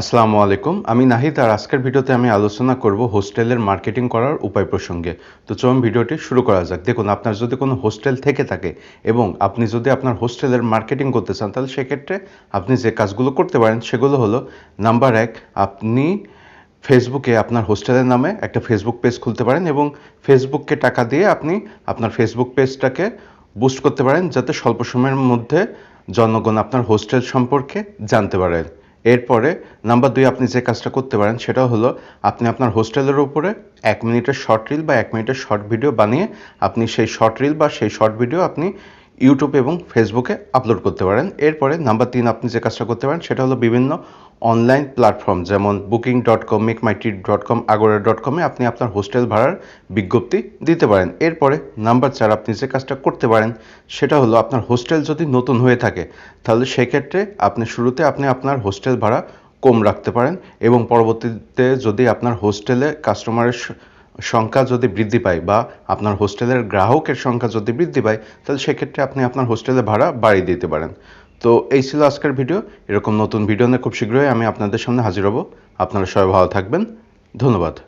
আসসালামু আলাইকুম। আমি নাহিদ আর আজকের ভিডিওতে আমি আলোচনা করব হোস্টেলের মার্কেটিং করার উপায় প্রসঙ্গে। তো চলুন ভিডিওটি শুরু করা যাক। দেখুন, আপনার যদি কোনো হোস্টেল থেকে থাকে এবং আপনি যদি আপনার হোস্টেলের মার্কেটিং করতে চান, তাহলে সেক্ষেত্রে আপনি যে কাজগুলো করতে পারেন সেগুলো হলো, নাম্বার এক, আপনি ফেসবুকে আপনার হোস্টেলের নামে একটা ফেসবুক পেজ খুলতে পারেন এবং ফেসবুককে টাকা দিয়ে আপনি আপনার ফেসবুক পেজটাকে বুস্ট করতে পারেন, যাতে স্বল্প সময়ের মধ্যে জনগণ আপনার হোস্টেল সম্পর্কে জানতে পারেন এরপরে নাম্বার দুই আপনি যে কাজটা করতে পারেন সেটা হলো আপনি আপনার হোস্টেলের উপরে এক মিনিটের শর্ট রিল বা এক মিনিটের শর্ট ভিডিও বানিয়ে আপনি সেই শর্ট রিল বা সেই শর্ট ভিডিও আপনি ইউটিউব এবং ফেসবুকে আপলোড করতে পারেন। এরপরে নাম্বার তিন আপনি যে কাজটা করতে পারেন, সেটা হলো বিভিন্ন অনলাইন প্ল্যাটফর্ম যেমন booking dot com make my trip dot com Agoda dot কমে আপনি আপনার হোস্টেল ভাড়ার বিজ্ঞপ্তি দিতে পারেন। এরপরে নাম্বার চার আপনি যে কাজটা করতে পারেন, সেটা হলো আপনার হোস্টেল যদি নতুন হয়ে থাকে, তাহলে সেক্ষেত্রে আপনি শুরুতে আপনি আপনার হোস্টেল ভাড়া কম রাখতে পারেন এবং পরবর্তীতে যদি আপনার হোস্টেলে কাস্টমারের সংখ্যা যদি বৃদ্ধি পায় বা আপনার হোস্টেলের গ্রাহকের সংখ্যা যদি বৃদ্ধি পায়, তাহলে সেক্ষেত্রে আপনি আপনার হোস্টেলের ভাড়া বাড়িয়ে দিতে পারেন। তো এই ছিল আজকের ভিডিও। এরকম নতুন ভিডিও নিয়ে খুব শীঘ্রই আমি আপনাদের সামনে হাজির হব। আপনারা সবাই ভালো থাকবেন। ধন্যবাদ।